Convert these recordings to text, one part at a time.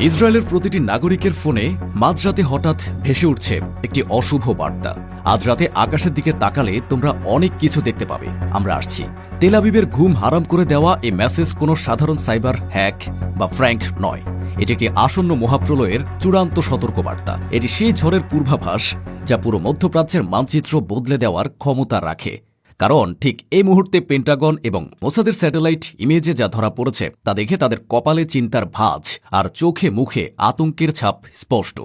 ইসরায়েলের প্রতিটি নাগরিকের ফোনে মাঝরাতে হঠাৎ ভেসে উঠছে একটি অশুভ বার্তা। আজ রাতে আকাশের দিকে তাকালে তোমরা অনেক কিছু দেখতে পাবে। আমরা আসছি। তেলাবিবের ঘুম হারাম করে দেওয়া এই মেসেজ কোনো সাধারণ সাইবার হ্যাক বা ফ্র্যাঙ্ক নয়। এটি একটি আসন্ন মহাপ্রলয়ের চূড়ান্ত সতর্কবার্তা। এটি সেই ঝড়ের পূর্বাভাস যা পুরো মধ্যপ্রাচ্যের মানচিত্র বদলে দেওয়ার ক্ষমতা রাখে। কারণ ঠিক এই মুহূর্তে পেন্টাগন এবং মোসাদের স্যাটেলাইট ইমেজে যা ধরা পড়েছে, তা দেখে তাদের কপালে চিন্তার ভাঁজ আর চোখে মুখে আতঙ্কের ছাপ স্পষ্ট।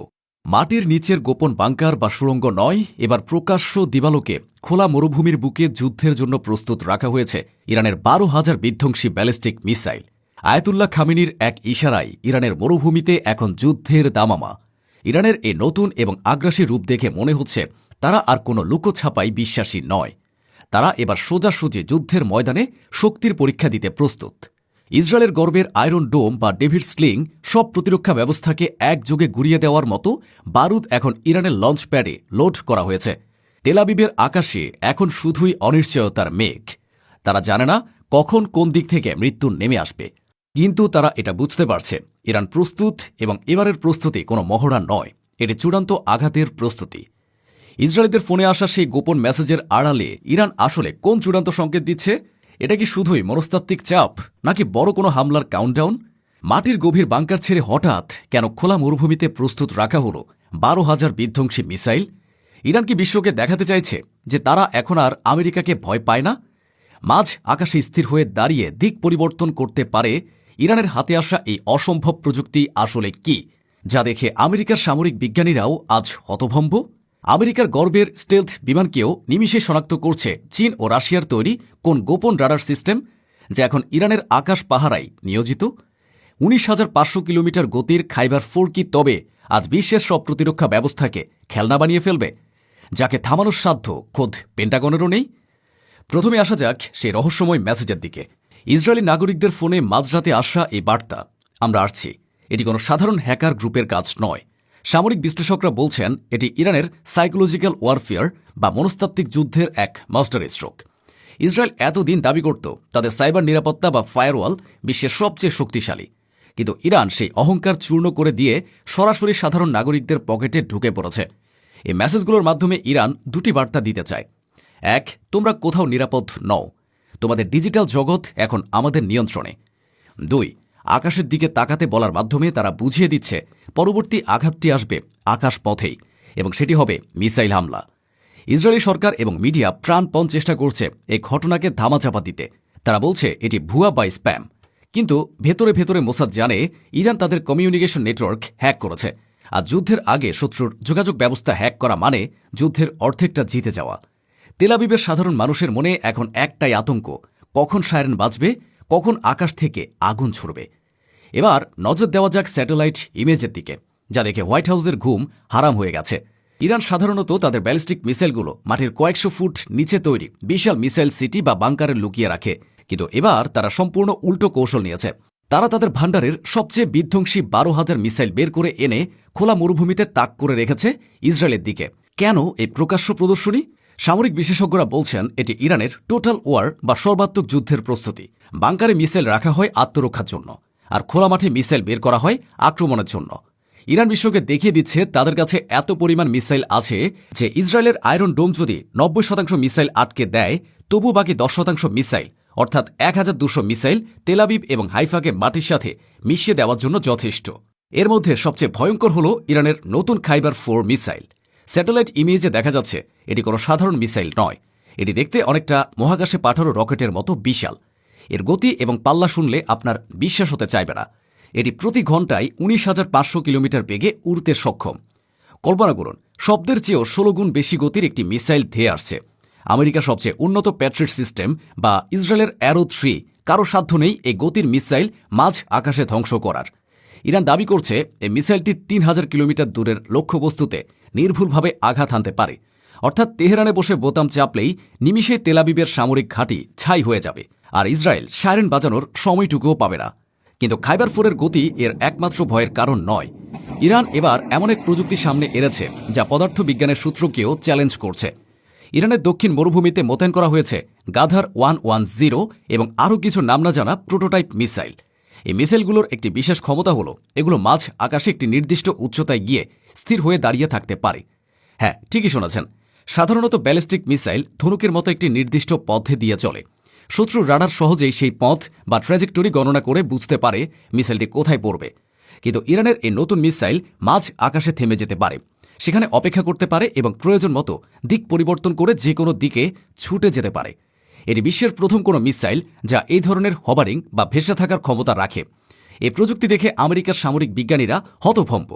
মাটির নিচের গোপন বাংকার বা সুড়ঙ্গ নয়, এবার প্রকাশ্য দিবালোকে খোলা মরুভূমির বুকে যুদ্ধের জন্য প্রস্তুত রাখা হয়েছে ইরানের বারো হাজার বিধ্বংসী ব্যালিস্টিক মিসাইল। আয়াতুল্লাহ খামিনির এক ইশারায় ইরানের মরুভূমিতে এখন যুদ্ধের দামামা। ইরানের এই নতুন এবং আগ্রাসী রূপ দেখে মনে হচ্ছে তারা আর কোনো লুকোছাপাই বিশ্বাসী নয়। তারা এবার সোজাসুজি যুদ্ধের ময়দানে শক্তির পরীক্ষা দিতে প্রস্তুত। ইসরায়েলের গর্বের আয়রন ডোম বা ডেভিড স্লিং সব প্রতিরক্ষা ব্যবস্থাকে একযোগে গুড়িয়ে দেওয়ার মতো বারুদ এখন ইরানের লঞ্চ প্যাডে লোড করা হয়েছে। তেলাবিবের আকাশে এখন শুধুই অনিশ্চয়তার মেঘ। তারা জানে না কখন কোন দিক থেকে মৃত্যু নেমে আসবে। কিন্তু তারা এটা বুঝতে পারছে। ইরান প্রস্তুত এবং এবারের প্রস্তুতি কোনো মহড়া নয়। এটি চূড়ান্ত আঘাতের প্রস্তুতি। ইসরায়েলিদের ফোনে আসা সেই গোপন মেসেজের আড়ালে ইরান আসলে কোন চূড়ান্ত সংকেত দিচ্ছে? এটা কি শুধুই মনস্তাত্ত্বিক চাপ, নাকি বড় কোনো হামলার কাউন্টডাউন মাটির গভীর বাংকার ছেড়ে হঠাৎ কেন খোলা মরুভূমিতে প্রস্তুত রাখা হলো বারো হাজার বিধ্বংসী মিসাইল? ইরান কি বিশ্বকে দেখাতে চাইছে যে তারা এখন আর আমেরিকাকে ভয় পায় না? মাঝ আকাশে স্থির হয়ে দাঁড়িয়ে দিক পরিবর্তন করতে পারে ইরানের হাতে আসা এই অসম্ভব প্রযুক্তি আসলে কি, যা দেখে আমেরিকার সামরিক বিজ্ঞানীরাও আজ হতভম্ব? আমেরিকার গর্বের স্টেলথ বিমানকেও নিমিষে শনাক্ত করছে চীন ও রাশিয়ার তৈরি কোন গোপন রাডার সিস্টেম, যা এখন ইরানের আকাশ পাহারায় নিয়োজিত। উনিশ হাজার পাঁচশো কিলোমিটার গতির খাইবার ফোর কি তবে আজ বিশ্বের সব প্রতিরক্ষা ব্যবস্থাকে খেলনা বানিয়ে ফেলবে, যাকে থামানোর সাধ্য খোদ পেন্টাগনেরও নেই। প্রথমে আসা যাক সেই রহস্যময় মেসেজের দিকে। ইসরায়েলি নাগরিকদের ফোনে মাঝরাতে আসা এই বার্তা। আমরা আসছি। এটি কোনো সাধারণ হ্যাকার গ্রুপের কাজ নয়। সামরিক বিশ্লেষকরা বলছেন, এটি ইরানের সাইকোলজিক্যাল ওয়ারফেয়ার বা মনস্তাত্ত্বিক যুদ্ধের এক মাস্টার স্ট্রোক ইসরায়েল এতদিন দাবি করত, তাদের সাইবার নিরাপত্তা বা ফায়ারওয়াল বিশ্বের সবচেয়ে শক্তিশালী। কিন্তু ইরান সেই অহংকার চূর্ণ করে দিয়ে সরাসরি সাধারণ নাগরিকদের পকেটে ঢুকে পড়েছে। এই মেসেজগুলোর মাধ্যমে ইরান দুটি বার্তা দিতে চায়। এক, তোমরা কোথাও নিরাপদ নও। তোমাদের ডিজিটাল জগৎ এখন আমাদের নিয়ন্ত্রণে। দুই আকাশের দিকে তাকাতে বলার মাধ্যমে তারা বুঝিয়ে দিচ্ছে, পরবর্তী আঘাতটি আসবে আকাশ পথেই এবং সেটি হবে মিসাইল হামলা। ইসরায়েলি সরকার এবং মিডিয়া প্রাণপণ চেষ্টা করছে এই ঘটনাকে ধামাচাপা দিতে। তারা বলছে, এটি ভুয়া বা স্প্যাম। কিন্তু ভেতরে ভেতরে মোসাদ জানে, ইরান তাদের কমিউনিকেশন নেটওয়ার্ক হ্যাক করেছে। আর যুদ্ধের আগে শত্রুর যোগাযোগ ব্যবস্থা হ্যাক করা মানে যুদ্ধের অর্ধেকটা জিতে যাওয়া। তেলাবিবের সাধারণ মানুষের মনে এখন একটাই আতঙ্ক, কখন সায়রেন বাজবে কখন আকাশ থেকে আগুন ছড়বে? এবার নজর দেওয়া যাক স্যাটেলাইট ইমেজের দিকে, যা দেখে হোয়াইট হাউসের ঘুম হারাম হয়ে গেছে। ইরান সাধারণত তাদের ব্যালিস্টিক মিসাইলগুলো মাটির কয়েকশো ফুট নিচে তৈরি বিশাল মিসাইল সিটি বা বাংকারে লুকিয়ে রাখে, কিন্তু এবার তারা সম্পূর্ণ উল্টো কৌশল নিয়েছে। তারা তাদের ভাণ্ডারের সবচেয়ে বিধ্বংসী বারো হাজার মিসাইল বের করে এনে খোলা মরুভূমিতে তাক করে রেখেছে ইসরায়েলের দিকে। কেন এই প্রকাশ্য প্রদর্শনী? সামরিক বিশেষজ্ঞরা বলছেন এটি ইরানের টোটাল ওয়ার বা সর্বাত্মক যুদ্ধের প্রস্তুতি। বাংকারে মিসাইল রাখা হয় আত্মরক্ষার জন্য, আর খোলা মাঠে মিসাইল বের করা হয় আক্রমণের জন্য। ইরান বিশ্বকে দেখিয়ে দিচ্ছে তাদের কাছে এত পরিমাণ মিসাইল আছে যে ইসরায়েলের আয়রন ডোম যদি নব্বই শতাংশ মিসাইল আটকে দেয়, তবু বাকি দশ শতাংশ মিসাইল, অর্থাৎ এক হাজার দুশো মিসাইল তেলাবিব এবং হাইফাকে মাটির সাথে মিশিয়ে দেওয়ার জন্য যথেষ্ট। এর মধ্যে সবচেয়ে ভয়ঙ্কর হল ইরানের নতুন খাইবার ফোর মিসাইল। স্যাটেলাইট ইমেজে দেখা যাচ্ছে, এটি কোনো সাধারণ মিসাইল নয়। এটি দেখতে অনেকটা মহাকাশে পাঠানো রকেটের মতো বিশাল। এর গতি এবং পাল্লা শুনলে আপনার বিশ্বাস হতে চাইবে না। এটি প্রতি ঘন্টায় উনিশ হাজার পাঁচশো কিলোমিটার বেগে উড়তে সক্ষম। কল্পনা করুন, শব্দের চেয়েও ষোলো গুণ বেশি গতির একটি মিসাইল ধেয়ে আসছে। আমেরিকা সবচেয়ে উন্নত প্যাট্রিট সিস্টেম বা ইসরায়েলের অ্যারো থ্রি, কারও সাধ্য নেই এই গতির মিসাইল মাঝ আকাশে ধ্বংস করার। ইরান দাবি করছে এই মিসাইলটি তিন হাজার কিলোমিটার দূরের লক্ষ্যবস্তুতে নির্ভুলভাবে আঘাত হানতে পারে। অর্থাৎ তেহরানে বসে বোতাম চাপলেই নিমিষে তেলাবিবের সামরিক ঘাঁটি ছাই হয়ে যাবে আর ইসরায়েল সায়রেন বাজানোর সময়টুকুও পাবে না। কিন্তু খাইবার ফোরের গতি এর একমাত্র ভয়ের কারণ নয়। ইরান এবার এমন এক প্রযুক্তি সামনে এনেছে যা পদার্থবিজ্ঞানের সূত্রকেও চ্যালেঞ্জ করছে। ইরানের দক্ষিণ মরুভূমিতে মোতায়েন করা হয়েছে গাধার ওয়ান ওয়ান জিরো এবং আরও কিছু নাম না জানা প্রোটোটাইপ মিসাইল। এই মিসাইলগুলোর একটি বিশেষ ক্ষমতা হলো, এগুলো মাঝ আকাশে একটি নির্দিষ্ট উচ্চতায় গিয়ে স্থির হয়ে দাঁড়িয়ে থাকতে পারে। হ্যাঁ ঠিকই শুনেছেন। সাধারণত ব্যালিস্টিক মিসাইল ধনুকের মতো একটি নির্দিষ্ট পথে দিয়ে চলে। শত্রু রাডার সহজেই সেই পথ বা ট্র্যাজেক্টরি গণনা করে বুঝতে পারে মিসাইলটি কোথায় পড়বে। কিন্তু ইরানের এই নতুন মিসাইল মাঝ আকাশে থেমে যেতে পারে। সেখানে অপেক্ষা করতে পারে এবং প্রয়োজন মতো দিক পরিবর্তন করে যে কোনো দিকে ছুটে যেতে পারে। এটি বিশ্বের প্রথম কোনো মিসাইল যা এই ধরনের হবারিং বা ভেসে থাকার ক্ষমতা রাখে। এই প্রযুক্তি দেখে আমেরিকার সামরিক বিজ্ঞানীরা হতভম্ব,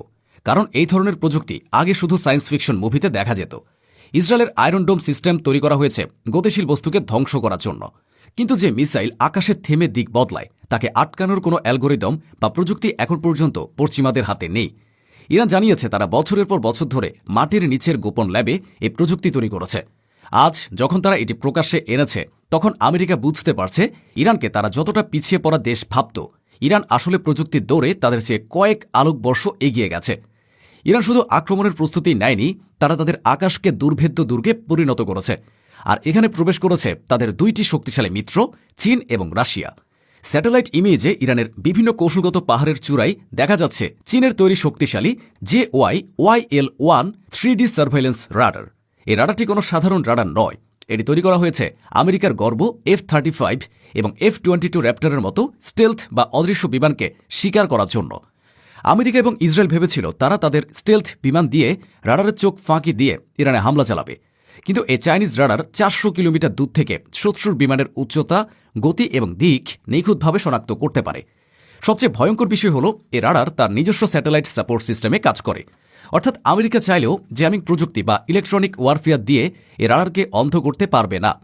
কারণ এই ধরনের প্রযুক্তি আগে শুধু সায়েন্স ফিকশন মুভিতে দেখা যেত। ইসরায়েলের আয়রন ডোম সিস্টেম তৈরি করা হয়েছে গতিশীল বস্তুকে ধ্বংস করার জন্য। কিন্তু যে মিসাইল আকাশে থেমে দিক বদলায়, তাকে আটকানোর কোনো অ্যালগোরিদম বা প্রযুক্তি এখন পর্যন্ত পশ্চিমাদের হাতে নেই। ইরান জানিয়েছে তারা বছরের পর বছর ধরে মাটির নিচের গোপন ল্যাবে এই প্রযুক্তি তৈরি করেছে। আজ যখন তারা এটি প্রকাশ্যে এনেছে তখন আমেরিকা বুঝতে পারছে ইরানকে তারা যতটা পিছিয়ে পড়া দেশ ভাবত, ইরান আসলে প্রযুক্তির দৌড়ে তাদের চেয়ে কয়েক আলোকবর্ষ এগিয়ে গেছে। ইরান শুধু আক্রমণের প্রস্তুতি নেয়নি, তারা তাদের আকাশকে দুর্ভেদ্য দুর্গে পরিণত করেছে। আর এখানে প্রবেশ করেছে তাদের দুইটি শক্তিশালী মিত্র, চীন এবং রাশিয়া। স্যাটেলাইট ইমেজে ইরানের বিভিন্ন কৌশলগত পাহাড়ের চূড়ায় দেখা যাচ্ছে চীনের তৈরি শক্তিশালী J Y Y L one three D surveillance radar. এই রাডারটি কোনো সাধারণ রাডার নয় এটি তৈরি করা হয়েছে আমেরিকার গর্ব এফ থার্টি ফাইভ এবং এফ টোয়েন্টি টু র্যাপ্টারের মতো স্টেলথ বা অদৃশ্য বিমানকে শিকার করার জন্য। আমেরিকা এবং ইসরায়েল ভেবেছিল তারা তাদের স্টেলথ বিমান দিয়ে রাডারের চোখ ফাঁকি দিয়ে ইরানে হামলা চালাবে। কিন্তু এ চাইনিজ রাডার চারশো কিলোমিটার দূর থেকে শত্রুর বিমানের উচ্চতা, গতি এবং দিক নিখুঁতভাবে শনাক্ত করতে পারে। সবচেয়ে ভয়ঙ্কর বিষয় হল, এ রাডার তার নিজস্ব স্যাটেলাইট সাপোর্ট সিস্টেমে কাজ করে। অর্থাৎ আমেরিকা চাইলেও জ্যামিং প্রযুক্তি বা ইলেকট্রনিক ওয়ারফেয়ার দিয়ে এ রাডারকে অন্ধ করতে পারবে না।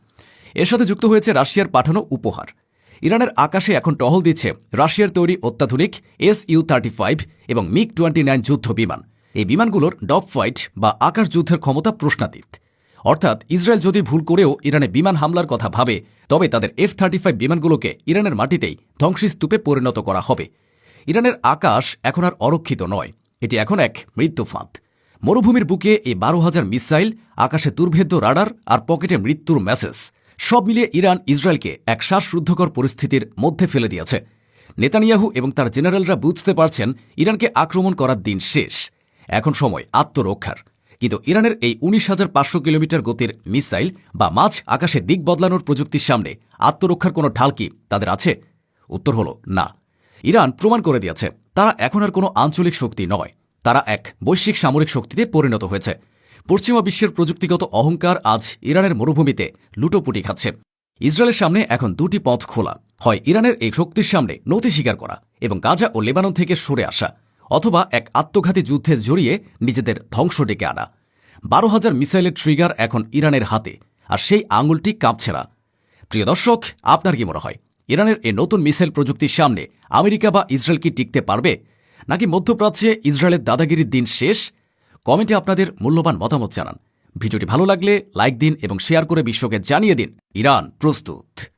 এর সাথে যুক্ত হয়েছে রাশিয়ার পাঠানো উপহার। ইরানের আকাশে এখন টহল দিচ্ছে রাশিয়ার তৈরি অত্যাধুনিক এস ইউ এবং মিগ টোয়েন্টি নাইন যুদ্ধ বিমান এই বিমানগুলোর ডগ ফাইট বা আকাশ যুদ্ধের ক্ষমতা প্রশ্নাতীত। অর্থাৎ ইসরায়েল যদি ভুল করেও ইরানে বিমান হামলার কথা ভাবে, তবে তাদের এফ থার্টি ফাইভ বিমানগুলোকে ইরানের মাটিতেই ধ্বংসস্তূপে পরিণত করা হবে। ইরানের আকাশ এখন আর অরক্ষিত নয়। এটি এখন এক মৃত্যু ফাঁদ। মরুভূমির বুকে এই বারো হাজার মিসাইল, আকাশে দুর্ভেদ্য রাডার আর পকেটে মৃত্যুর মেসেজ। সব মিলিয়ে ইরান ইসরায়েলকে এক শ্বাসরুদ্ধকর পরিস্থিতির মধ্যে ফেলে দিয়েছে। নেতানিয়াহু এবং তার জেনারেলরা বুঝতে পারছেন ইরানকে আক্রমণ করার দিন শেষ। এখন সময় আত্মরক্ষার। কিন্তু ইরানের এই উনিশ হাজার পাঁচশো কিলোমিটার গতির মিসাইল বা মাছ আকাশে দিক বদলানোর প্রযুক্তির সামনে আত্মরক্ষার কোনো ঢাল কি তাদের আছে? উত্তর হল না। ইরান প্রমাণ করে দিয়েছে। তারা এখন আর কোনো আঞ্চলিক শক্তি নয়। তারা এক বৈশ্বিক সামরিক শক্তিতে পরিণত হয়েছে। পশ্চিমা বিশ্বের প্রযুক্তিগত অহংকার আজ ইরানের মরুভূমিতে লুটোপুটি খাচ্ছে। ইসরায়েলের সামনে এখন দুটি পথ খোলা। হয় ইরানের এই শক্তির সামনে নতি স্বীকার করা এবং গাজা ও লেবানন থেকে সরে আসা, অথবা এক আত্মঘাতী যুদ্ধে জড়িয়ে নিজেদের ধ্বংস ডেকে আনা। বারো হাজার মিসাইলের ট্রিগার এখন ইরানের হাতে, আর সেই আঙুলটি কাঁপছে না। প্রিয় দর্শক, আপনার কি মনে হয়? ইরানের এই নতুন মিসাইল প্রযুক্তির সামনে আমেরিকা বা ইসরায়েল কি টিকতে পারবে? নাকি মধ্যপ্রাচ্যে ইসরায়েলের দাদাগিরির দিন শেষ? কমেন্টে আপনাদের মূল্যবান মতামত জানান। ভিডিওটি ভালো লাগলে লাইক দিন এবং শেয়ার করে বিশ্বকে জানিয়ে দিন। ইরান প্রস্তুত।